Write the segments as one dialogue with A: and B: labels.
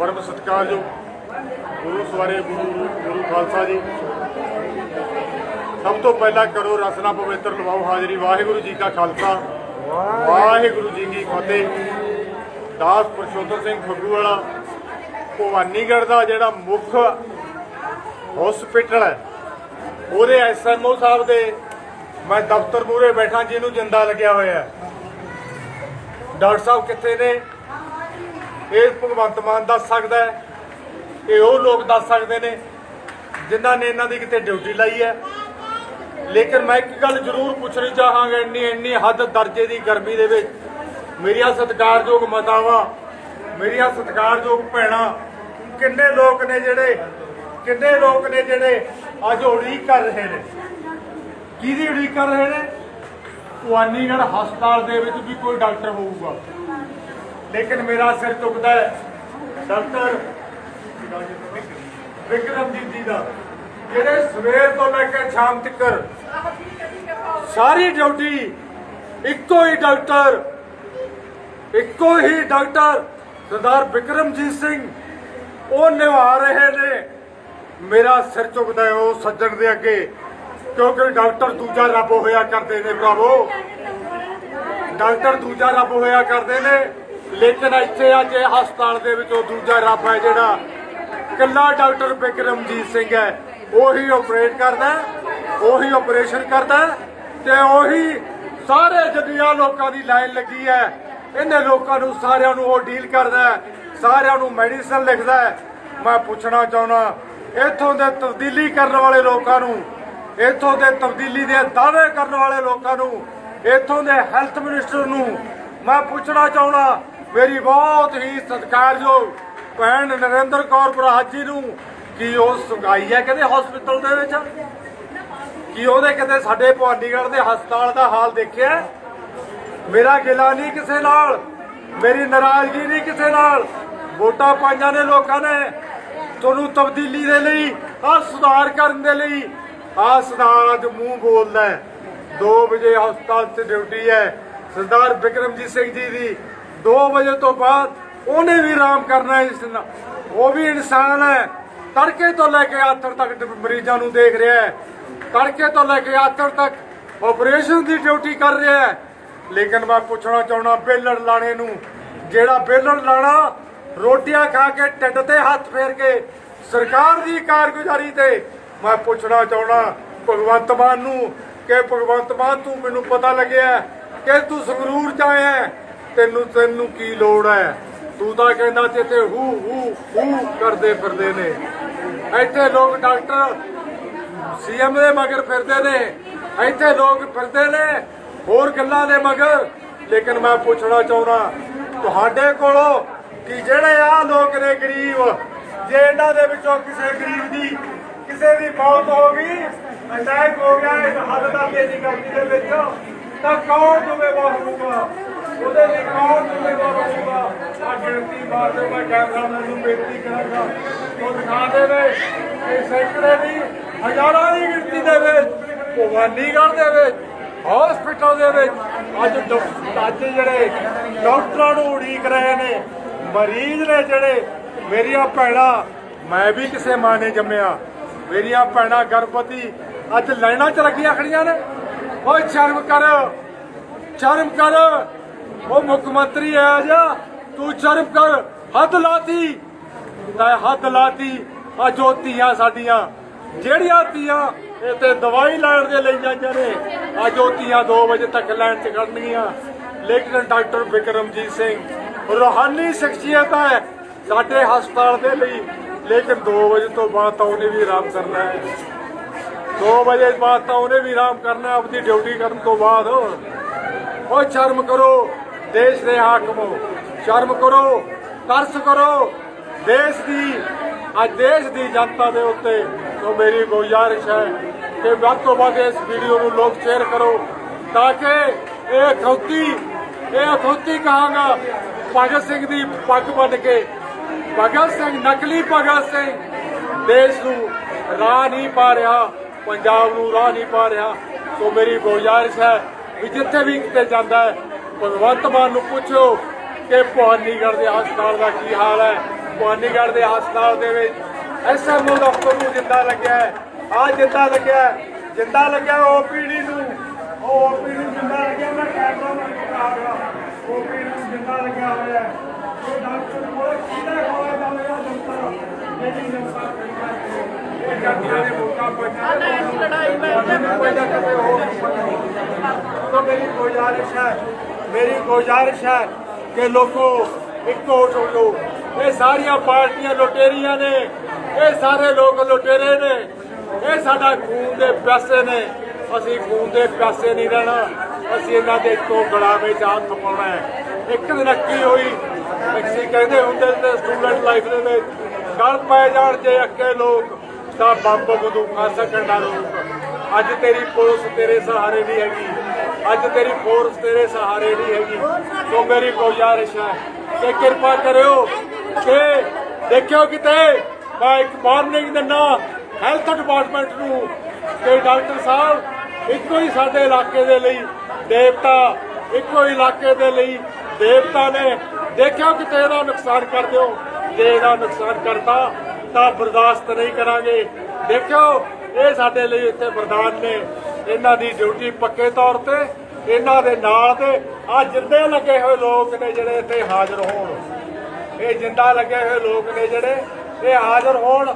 A: ਪਰਮ ਸਤਿਕਾਰਯੋਗ ਗੁਰੂ ਸਵਾਰੇ ਗੁਰੂ ਗੁਰੂ ਖਾਲਸਾ ਜੀ। ਸਭ ਤੋਂ ਪਹਿਲਾਂ ਕਰੋ ਰਸਨਾ ਪਵਿੱਤਰ, ਲਵਾਓ ਹਾਜ਼ਰੀ। ਵਾਹਿਗੁਰੂ ਜੀ ਕਾ ਖਾਲਸਾ। ਵਾਹਿਗੁਰੂ ਜੀ ਕੀ ਫਤਿਹ। ਦਾਸ ਪਰਸ਼ੋਤਮ ਸਿੰਘ ਫੱਗੂ ਵਾਲਾ ਭਵਾਨੀਗੜ੍ਹ ਦਾ ਜਿਹੜਾ ਮੁੱਖ ਹਸਪੀਟਲ ਹੈ, ਉਹਦੇ ਐਸਐਮਓ ਸਾਹਿਬ ਦੇ ਮੈਂ ਦਫ਼ਤਰ ਮੂਹਰੇ ਬੈਠਾ, ਜਿਹਨੂੰ ਜਿੰਦਾ ਲੱਗਿਆ ਹੋਇਆ ਡਾਕਟਰ ਸਾਹਿਬ ਕਿੱਥੇ ਨੇ? ਇਹ ਭਗਵੰਤ ਮਾਨ ਦੱਸ ਸਕਦਾ ਹੈ ਇਹ ਉਹ ਲੋਕ ਦੱਸ ਸਕਦੇ ਨੇ, ਜਿਨ੍ਹਾਂ ਨੇ ਇਹਨਾਂ ਦੀ ਕਿਤੇ ਡਿਊਟੀ ਲਾਈ ਹੈ। ਲੇਕਿਨ ਮੈਂ ਇੱਕ ਗੱਲ ਜ਼ਰੂਰ ਪੁੱਛਣੀ ਚਾਹਾਂਗਾ, ਇੰਨੀ ਇੰਨੀ ਹੱਦ ਦਰਜੇ ਦੀ ਗਰਮੀ ਦੇ ਵਿੱਚ। ਮੇਰੀਆਂ ਸਤਿਕਾਰਯੋਗ ਮਾਤਾਵਾਂ, ਮੇਰੀਆਂ ਸਤਿਕਾਰਯੋਗ ਭੈਣਾਂ, ਕਿੰਨੇ ਲੋਕ ਨੇ ਜਿਹੜੇ ਕਿੰਨੇ ਲੋਕ ਨੇ ਜਿਹੜੇ ਅੱਜ ਉਡੀਕ ਕਰ ਰਹੇ ਨੇ? ਕਿਹਦੀ ਉਡੀਕ ਕਰ ਰਹੇ ਨੇ? ਭਵਾਨੀਗੜ੍ਹ ਹਸਪਤਾਲ ਦੇ ਵਿੱਚ ਵੀ ਕੋਈ ਡਾਕਟਰ ਹੋਊਗਾ। ਲੇਕਿਨ ਮੇਰਾ ਸਿਰ ਝੁਕਦਾ ਹੈ। ਡਾਕਟਰ ਵਿਕਰਮਜੀਤ ਜੀ ਦਾ, ਜਿਹੜੇ ਸਵੇਰ ਤੋਂ ਲੈ ਕੇ ਸ਼ਾਮ ਤੱਕ ਸਾਰੀ ਡਿਊਟੀ ਇੱਕੋ ਹੀ ਡਾਕਟਰ, ਇੱਕੋ ਹੀ ਡਾਕਟਰ ਸਰਦਾਰ ਵਿਕਰਮਜੀਤ ਸਿੰਘ, ਉਹ ਨਿਭਾ ਰਹੇ ਨੇ। ਮੇਰਾ ਸਿਰ ਝੁਕਦਾ ਹੈ ਉਹ ਸੱਜਣ ਦੇ ਅੱਗੇ, ਕਿਉਂਕਿ ਡਾਕਟਰ ਦੂਜਾ ਰੱਬ ਹੋਇਆ ਕਰਦੇ ਨੇ, ਭਰਾਵੋ। ਡਾਕਟਰ ਦੂਜਾ ਰੱਬ ਹੋਇਆ ਕਰਦੇ ਨੇ। ਲੇਕਿਨ ਇੱਥੇ ਅੱਜ ਇਹ ਹਸਪਤਾਲ ਦੇ ਵਿੱਚ ਉਹ ਦੂਜਾ ਰੱਬ ਹੈ ਜਿਹੜਾ ਕੱਲਾ ਡਾਕਟਰ ਬਿਕਰਮਜੀਤ ਸਿੰਘ ਹੈ। ਉਹੀ ਆਪਰੇਟ ਕਰਦਾ ਹੈ, ਉਹੀ ਆਪਰੇਸ਼ਨ ਕਰਦਾ ਤੇ ਉਹੀ ਸਾਰੇ ਜੱਦੀਆਂ ਲੋਕਾਂ ਦੀ ਲਾਈਨ ਲੱਗੀ ਹੈ। ਇਹਨੇ ਲੋਕਾਂ ਨੂੰ ਸਾਰਿਆਂ ਨੂੰ ਉਹ ਡੀਲ ਕਰਦਾ ਸਾਰਿਆਂ ਨੂੰ ਮੈਡੀਸਨ ਲਿਖਦਾ ਮੈਂ ਪੁੱਛਣਾ ਚਾਹੁੰਦਾ ਇੱਥੋਂ ਦੇ ਤਬਦੀਲੀ ਕਰਨ ਵਾਲੇ ਲੋਕਾਂ ਨੂੰ ਇੱਥੋਂ ਦੇ ਤਬਦੀਲੀ ਦੇ ਦਾਅਵੇ ਕਰਨ ਵਾਲੇ ਲੋਕਾਂ ਨੂੰ ਇੱਥੋਂ ਦੇ ਹੈਲਥ ਮਿਨਿਸਟਰ ਨੂੰ ਮੈਂ ਪੁੱਛਣਾ ਚਾਹੁੰਦਾ ਮੇਰੀ ਬਹੁਤ ਹੀ ਸਤਿਕਾਰਯੋਗ ਭੈਣ ਨਰਿੰਦਰ ਕੌਰ ਬਰਾਜ ਜੀ ਨੂੰ ਕੀ ਉਹ ਸੁਗਾਈ ਹੈ ਕਹਿੰਦੇ ਹਸਪੀਟਲ ਦੇ ਵਿੱਚ? ਕੀ ਉਹਦੇ ਕਿਤੇ ਸਾਡੇ ਭਵਾਨੀਗੜ੍ਹ ਦੇ ਹਸਪਤਾਲ ਦਾ ਹਾਲ ਦੇਖਿਆ ਮੇਰਾ ਗਿਲਾ ਨਹੀਂ ਕਿਸੇ ਨਾਲ, ਮੇਰੀ ਨਾਰਾਜ਼ਗੀ ਨਹੀਂ ਕਿਸੇ ਨਾਲ। ਵੋਟਾਂ ਪਾਈਆਂ ਨੇ ਲੋਕਾਂ ਨੇ। ਤੁਹਾਨੂੰ ਤਬਦੀਲੀ ਦੇ ਲਈ ਆ ਸੁਧਾਰ ਕਰਨ ਦੇ ਲਈ ਆ ਸੁਧਾਰ ਅੱਜ ਮੂੰਹ ਬੋਲਦਾ ਹੈ। 2 ਵਜੇ ਹਸਪਤਾਲ 'ਚ ਡਿਊਟੀ ਹੈ। ਸਰਦਾਰ ਬਿਕਰਮਜੀਤ ਸਿੰਘ ਜੀ ਦੀ 2 ਵਜੇ ਤੋਂ ਬਾਅਦ ਉਹਨੇ ਵੀ ਆਰਾਮ ਕਰਨਾ ਇਸ ਨਾਲ। ਉਹ ਵੀ ਇਨਸਾਨ ਹੈ। ਤੜਕੇ ਤੋਂ ਲੈ ਕੇ ਆਥਰ ਤੱਕ ਮਰੀਜ਼ਾਂ ਨੂੰ ਦੇਖ ਰਿਹਾ ਹੈ। ਤੜਕੇ ਤੋਂ ਲੈ ਕੇ ਆਥਰ ਤੱਕ ਆਪਰੇਸ਼ਨ ਦੀ ਡਿਊਟੀ ਕਰ ਰਿਹਾ ਹੈ। ਲੇਕਿਨ ਮੈਂ ਪੁੱਛਣਾ ਚਾਹੁੰਦਾ ਬੇਲੜ ਲਾਣੇ ਨੂੰ, ਜਿਹੜਾ ਬੇਲੜ ਲਾਣਾ, ਰੋਟੀਆਂ ਖਾ ਕੇ ਢਿੱਡ ਤੇ ਹੱਥ ਫੇਰ ਕੇ ਸਰਕਾਰ ਦੀ ਕਾਰਗੁਜ਼ਾਰੀ ਤੇ ਮੈਂ ਪੁੱਛਣਾ ਚਾਹੁੰਦਾ ਭਗਵੰਤ ਮਾਨ ਨੂੰ ਕਿ ਭਗਵੰਤ ਮਾਨ ਤੂੰ ਮੈਨੂੰ ਪਤਾ ਲੱਗਿਆ ਕਿ ਤੂੰ ਸੰਗਰੂਰ ਚ ਆਇਆ ਤੈਨੂੰ ਤੈਨੂੰ ਕੀ ਲੋੜ ਹੈ? ਤੂੰ ਤਾਂ ਕਹਿੰਦਾ ਤੇ ਇੱਥੇ ਹੂ ਹੂ ਹੂ ਕਰਦੇ ਫਿਰਦੇ ਨੇ। ਇੱਥੇ ਲੋਕ ਡਾਕਟਰ ਸੀਐਮ ਦੇ ਮਗਰ ਫਿਰਦੇ ਨੇ। ਇੱਥੇ ਲੋਕ ਫਿਰਦੇ ਨੇ, ਹੋਰ ਗੱਲਾਂ ਦੇ ਮਗਰ। ਲੇਕਿਨ ਮੈਂ ਪੁੱਛਣਾ ਚਾਹੁੰਦਾ, ਤੁਹਾਡੇ ਕੋਲੋਂ ਕਿ ਜਿਹੜੇ ਆ ਲੋਕ ਨੇ ਗਰੀਬ, ਜੇ ਇਹਨਾਂ ਦੇ ਵਿੱਚੋਂ ਕਿਸੇ ਗਰੀਬ ਦੀ ਕਿਸੇ ਦੀ ਮੌਤ ਹੋ ਗਈ, ਅਟੈਕ ਹੋ ਗਿਆ, ਇਸ ਹੱਦ ਤੱਕ ਦੀ ਗਰਮੀ ਦੇ ਵਿੱਚ, ਤਾਂ ਕੌਣ ਜ਼ਿੰਮੇਵਾਰ ਹੋਊਗਾ? ਉਹਦੇ ਲਈ ਕੌਣ ਜ਼ਿੰਮੇਵਾਰ ਹੋਊਗਾ? ਆ ਗਿਣਤੀ ਬਾਅਦ ਦੇ ਮੈਂ ਕੈਮਰਾਮੈਨ ਨੂੰ ਬੇਨਤੀ ਕਰਾਂਗਾ, ਉਹ ਦਿਖਾ ਦੇਵੇ ਕਿ ਸੈਂਕੜੇ ਦੀ, ਹਜ਼ਾਰਾਂ ਦੀ ਗਿਣਤੀ ਦੇ ਵਿੱਚ, ਭਵਾਨੀਗੜ੍ਹ ਦੇ ਵਿੱਚ ਹਸਪੀਟਲ ਦੇ ਵਿੱਚ ਅੱਜ ਅੱਜ ਜਿਹੜੇ ਡਾਕਟਰਾਂ ਨੂੰ ਉਡੀਕ ਰਹੇ ਨੇ, ਮਰੀਜ਼ ਨੇ ਜਿਹੜੇ, ਮੇਰੀਆਂ ਭੈਣਾਂ, ਮੈਂ ਵੀ ਕਿਸੇ ਮਾਂ ਨੇ ਜੰਮਿਆ, ਮੇਰੀਆਂ ਭੈਣਾਂ ਗਰਭਵਤੀ, ਅੱਜ ਲਾਈਨਾਂ 'ਚ ਲੱਗੀਆਂ ਖੜੀਆਂ ਨੇ। ਓਏ ਸ਼ਰਮ ਕਰ ਸ਼ਰਮ ਕਰ। ਉਹ ਮੁੱਖ ਮੰਤਰੀ ਆ ਜਾ, ਤੂੰ ਸ਼ਰਮ ਕਰ ਹੱਦ ਲਾਤੀ। ਤਾਂ ਹੱਦ ਲਾਤੀ ਆ ਜੋ ਧੀਆਂ ਸਾਡੀਆਂ, ਜਿਹੜੀਆਂ ਧੀਆਂ ਇਹ ਤੇ ਦਵਾਈ ਲੈਣ ਦੇ ਲਈ ਜਾਂਦੀਆਂ ਨੇ ਆ ਜੋ ਧੀਆਂ 2 ਵਜੇ ਤੱਕ ਲੈਣ 'ਚ ਖੜਨਗੀਆਂ ਲੇਕਿਨ ਡਾਕਟਰ ਵਿਕਰਮਜੀਤ ਸਿੰਘ, ਰੋਹਾਨੀ ਸ਼ਖਸੀਅਤ ਹੈ ਸਾਡੇ ਹਸਪਤਾਲ ਦੇ ਲਈ। ਲੇਕਿਨ 2 ਵਜੇ ਤੋਂ ਬਾਅਦ ਤਾਂ ਉਹਨੇ ਵੀ ਆਰਾਮ ਕਰਨਾ ਹੈ। 2 ਵਜੇ ਬਾਅਦ ਤਾਂ ਉਹਨੇ ਵੀ ਆਰਾਮ ਕਰਨਾ ਆਪਣੀ ਡਿਊਟੀ ਕਰਨ ਤੋਂ ਬਾਅਦ। ਓ ਸ਼ਰਮ ਕਰੋ ਦੇਸ਼ ਦੇ ਹਾਕਮੋ, ਸ਼ਰਮ ਕਰੋ, ਤਰਸ ਕਰੋ। ਦੇਸ਼ ਦੀ, ਅੱਜ ਦੇਸ਼ ਦੀ ਜਨਤਾ ਦੇ ਉੱਤੇ ਤੋਂ ਮੇਰੀ ਗੁਜ਼ਾਰਿਸ਼ ਹੈ ਕਿ ਵੱਧ ਤੋਂ ਵੱਧ ਇਸ ਵੀਡੀਓ ਨੂੰ ਲੋਕ ਸ਼ੇਅਰ ਕਰੋ ਤਾਂ ਕਿ ਇਹ ਅਖੌਤੀ ਇਹ ਅਖੌਤੀ ਕਹਾਂਗਾ, ਭਗਤ ਸਿੰਘ ਦੀ ਪੱਗ ਬੰਨ ਕੇ। ਭਗਤ ਸਿੰਘ, ਨਕਲੀ ਭਗਤ ਸਿੰਘ। ਦੇਸ਼ ਨੂੰ ਰਾਹ ਨਹੀਂ ਪਾ ਰਿਹਾ, ਪੰਜਾਬ ਨੂੰ ਰਾਹ ਨਹੀਂ ਪਾ ਰਿਹਾ। ਸੋ ਮੇਰੀ ਗੁਜ਼ਾਰਿਸ਼ ਹੈ ਵੀ ਜਿੱਥੇ ਵੀ ਕਿਤੇ ਜਾਂਦਾ ਹੈ ਭਗਵੰਤ ਮਾਨ ਨੂੰ ਪੁੱਛੋ ਕਿ ਭਵਾਨੀਗੜ੍ਹ ਦੇ ਹਸਪਤਾਲ ਦਾ ਕੀ ਹਾਲ ਹੈ। ਭਵਾਨੀਗੜ੍ਹ ਦੇ ਹਸਪਤਾਲ ਦੇ ਵਿੱਚ ਐਸਐਮਓ ਡਾਕਟਰ ਨੂੰ ਜਿੰਦਾ ਲੱਗਿਆ ਆ ਜਿੰਦਾ ਲੱਗਿਆ ਜਿੰਦਾ ਲੱਗਿਆ ਓਪੀਡੀ ਨੂੰ। ਉਹ ਓਪੀਡੀ ਨੂੰ ਜਿੰਦਾ ਲੱਗਿਆ ਮੈਂ ਕੈਮਰਾ ਮੈਂ ਦਿਖਾ ਰਿਹਾ। ਓਪੀਡੀ ਨੂੰ ਜਿੰਦਾ ਲੱਗਿਆ ਹੋਇਆ ਇਹ ਡਾਕਟਰ ਕੋਲ ਕਿਹਦਾ ਕੋਲ ਦਾ ਮੇਰਾ ਦੰਤਰ ਲੇਕਿਨ ਜਨਤਾ ਕੋਈ ਇਹ ਗੱਡੀਆਂ ਦੇ ਮੌਕਾ ਪਹੁੰਚਾ ਲੜਾਈ ਮੈਂ ਕੋਈ ਨਾ ਕਦੇ ਹੋ ਤਾਂ ਮੇਰੀ ਗੁਜ਼ਾਰਿਸ਼ ਹੈ। ਮੇਰੀ ਗੁਜ਼ਾਰਿਸ਼ ਹੈ ਕਿ ਲੋਕੋ ਇੱਕੋ ਹੋ ਜੋ ਇਹ ਸਾਰੀਆਂ ਪਾਰਟੀਆਂ ਲੁਟੇਰੀਆਂ ਨੇ, ਇਹ ਸਾਰੇ ਲੋਕ ਲੁਟੇਰੇ ਨੇ। ਇਹ ਸਾਡਾ ਖੂਨ ਦੇ ਪੈਸੇ ਨੇ। ਅਸੀਂ ਖੂਨ ਦੇ ਪੈਸੇ ਨਹੀਂ ਰਹਿਣਾ। ਅਸੀਂ ਇਹਨਾਂ ਦੇ ਤੋਂ ਗਲਾਵੇ ਚ ਹੱਥ ਪਾਉਣਾ ਹੈ। ਇੱਕ ਦਿਨ ਅੱਕੀ ਹੋਈ, ਅਸੀਂ ਕਹਿੰਦੇ ਹੁੰਦੇ ਨੇ ਸਟੂਡੈਂਟ ਲਾਈਫ ਦੇ ਵਿੱਚ, ਗੱਲ ਪਏ ਜਾਣ ਜੇ ਅੱਕੇ ਲੋਕ, ਤਾਂ ਬੰਬ ਬੰਦੂਕਾਂ ਸਕਣ ਦਾ ਲੋਕ ਅੱਜ ਤੇਰੀ ਪੁਲਿਸ ਤੇਰੇ ਸਹਾਰੇ ਨਹੀਂ ਹੈਗੀ। ਅੱਜ ਤੇਰੀ ਫੋਰਸ ਤੇਰੇ ਸਹਾਰੇ ਨਹੀਂ ਹੈਗੀ। ਸੋ ਮੇਰੀ ਗੁਜ਼ਾਰਿਸ਼ ਹੈ ਕਿ ਕਿਰਪਾ ਕਰਿਓ ਕਿ ਦੇਖਿਓ ਕਿਤੇ ਮੈਂ ਇੱਕ ਵਾਰਨਿੰਗ ਦਿੰਦਾ ਹੈਲਥ ਡਿਪਾਰਟਮੈਂਟ ਨੂੰ ਕਿ ਡਾਕਟਰ ਸਾਹਿਬ ਇੱਕੋ ਹੀ ਸਾਡੇ ਇਲਾਕੇ ਦੇ ਲਈ ਦੇਵਤਾ, ਇੱਕੋ ਹੀ ਇਲਾਕੇ ਦੇ ਲਈ ਦੇਵਤਾ ਨੇ। ਦੇਖਿਓ ਕਿਤੇ ਇਹਦਾ ਨੁਕਸਾਨ ਕਰ ਦਿਓ। ਜੇ ਇਹਦਾ ਨੁਕਸਾਨ ਕਰਤਾ ਤਾਂ ਬਰਦਾਸ਼ਤ ਨਹੀਂ ਕਰਾਂਗੇ। ਦੇਖਿਓ, ਇਹ ਸਾਡੇ ਲਈ ਇੱਥੇ ਵਰਦਾਨ ਨੇ। ਇਹਨਾਂ ਦੀ ਡਿਊਟੀ ਪੱਕੇ ਤੌਰ ਤੇ ਇਹਨਾਂ ਦੇ ਨਾਲ ਤੇ ਆ ਜਿੰਦੇ ਲੱਗੇ ਹੋਏ ਲੋਕ ਨੇ ਜਿਹੜੇ ਇੱਥੇ ਹਾਜ਼ਰ ਹੋਣ। ਇਹ ਜਿੰਦਾ ਲੱਗੇ ਹੋਏ ਲੋਕ ਨੇ ਜਿਹੜੇ ਇਹ ਹਾਜ਼ਰ ਹੋਣ।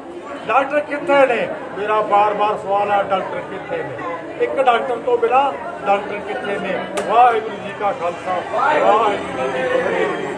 A: ਡਾਕਟਰ ਕਿੱਥੇ ਨੇ? ਮੇਰਾ ਬਾਰ-ਬਾਰ ਸਵਾਲ ਹੈ ਡਾਕਟਰ ਕਿੱਥੇ ਨੇ? ਇੱਕ ਡਾਕਟਰ ਤੋਂ ਬਿਨਾ ਡਾਕਟਰ ਕਿੱਥੇ ਨੇ? ਵਾਹਿਗੁਰੂ ਜੀ ਕਾ ਖਾਲਸਾ, ਵਾਹਿਗੁਰੂ ਜੀ ਕੀ ਫਤਿਹ।